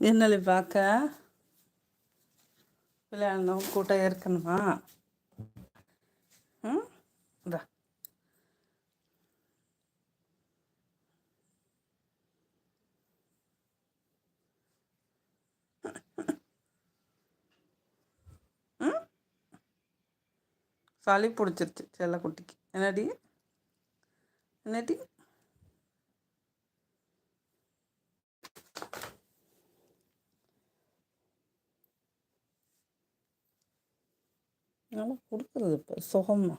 என்னலி பார்க்க விளையாடணும் கூட்டம் இருக்கணுமா ம் ம்? சளி பிடிச்சிருச்சு செல்லக்குட்டிக்கு என்னடி? என்னடி? நல்லா கொடுக்குறது இப்போ சுகமாக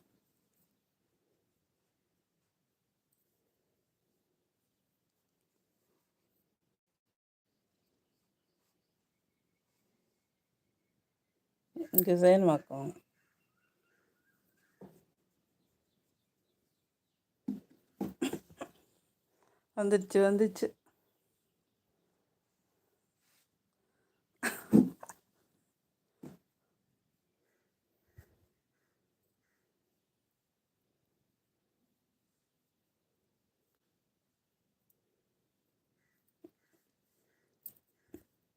டிசைன் வாக்கம். வந்துடுச்சு வந்துச்சு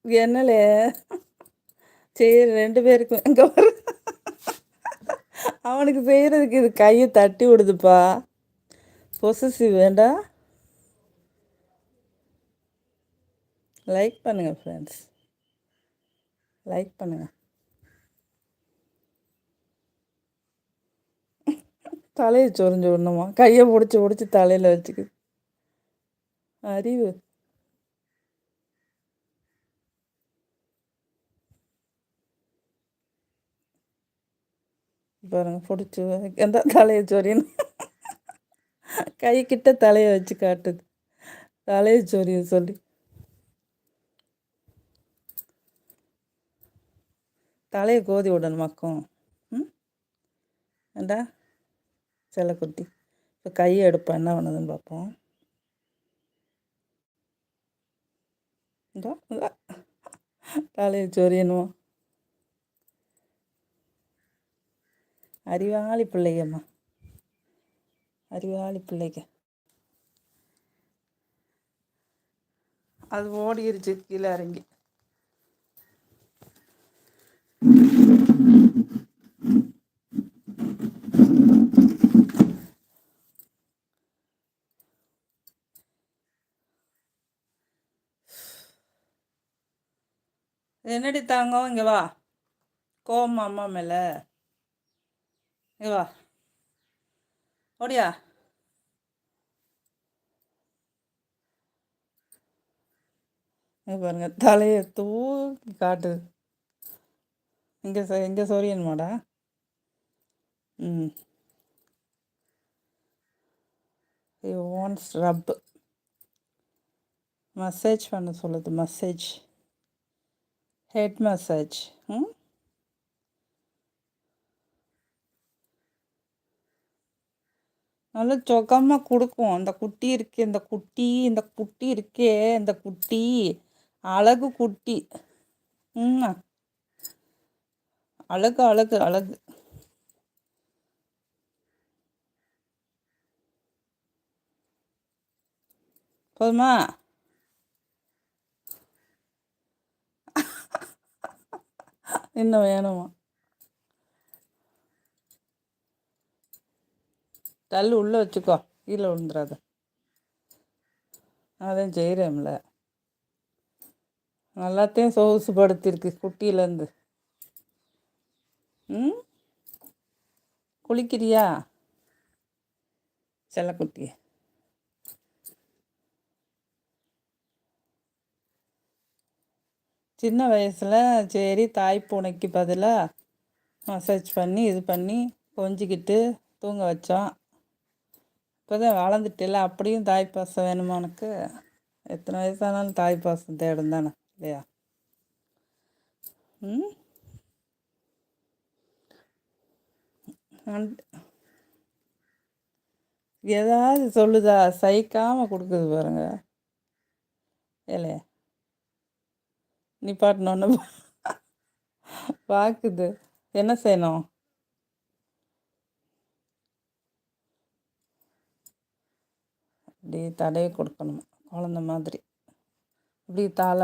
என்னலே? சரி ரெண்டு பேருக்கும் எங்கே வர. அவனுக்கு செய்கிறதுக்கு இது கையை தட்டி விடுதுப்பா. பொசசிவ் வேண்டாம் லைக் பண்ணுங்கள் ஃப்ரெண்ட்ஸ் லைக் பண்ணுங்கள் தலையை சொரிஞ்சு விடணுமா? கையை பிடிச்சி பிடிச்சி தலையில் வச்சுக்குது அறிவு. பாருங்க பிடிச்சி எந்த தலையை சொரியணும் கை கிட்ட தலையை வச்சு காட்டுது. தலையை சொரிய சொல்லி. தலையை கோதி விடணும் மக்கம். ம்? ஏண்டா? செல்லக்குட்டி. இப்போ கையை எடுப்பேன் என்ன பண்ணுதுன்னு பார்ப்போம் தலையை சொரியணும்? அறிவாளி பிள்ளைகம்மா அறிவாளி பிள்ளைங்க. அது ஓடிருச்சு கீழே இறங்கி. என்னடி தாங்க இங்கே வா. கோவம் அம்மா மேலே. வா ஓடியா. இங்கே பாருங்க தலையை தூக்கி காட்டுது இங்கே ச இங்கே சொரியணுமாடா ம். ஓன்ஸ் ரப் மசேஜ் பண்ண சொல்லுது மசேஜ் ஹெட் மசாஜ் ம்? நல்லா சுகமாக கொடுக்கும். அந்த குட்டி இருக்கே இந்த குட்டி இந்த குட்டி இருக்கே இந்த குட்டி. அழகு குட்டி. ம் அழகு அழகு அழகு. போதுமா? இன்னும் வேணுமா? கல் உள்ளே வச்சுக்கோ. கீழே விழுந்துடாத அதான் செய்கிறேம்ல நல்லாத்தையும் சொகுசுப்படுத்திருக்கு குட்டியிலேருந்து. ம்? குளிக்கிறியா? செல்லக்குட்டி சின்ன வயசில் சரி தாய் பூனைக்கு பதிலாக மசாஜ் பண்ணி இது பண்ணி கொஞ்சிக்கிட்டு தூங்க வச்சோம் இப்போ தான் வளர்ந்துட்டில்ல அப்படியும் தாய் பாசம் வேணுமா உனக்கு? எத்தனை வயசானாலும் தாய் பாசம் தேடும் தானே இல்லையா? ம்? ஏதாவது சொல்லுதா? சைக்காமல் கொடுக்குது பாருங்க. ஏலே நிப்பாட்டணுன்னு பார்க்குது என்ன செய்யணும்? இப்படி தடவி கொடுக்கணும். குழந்த மாதிரி. இப்படி தாள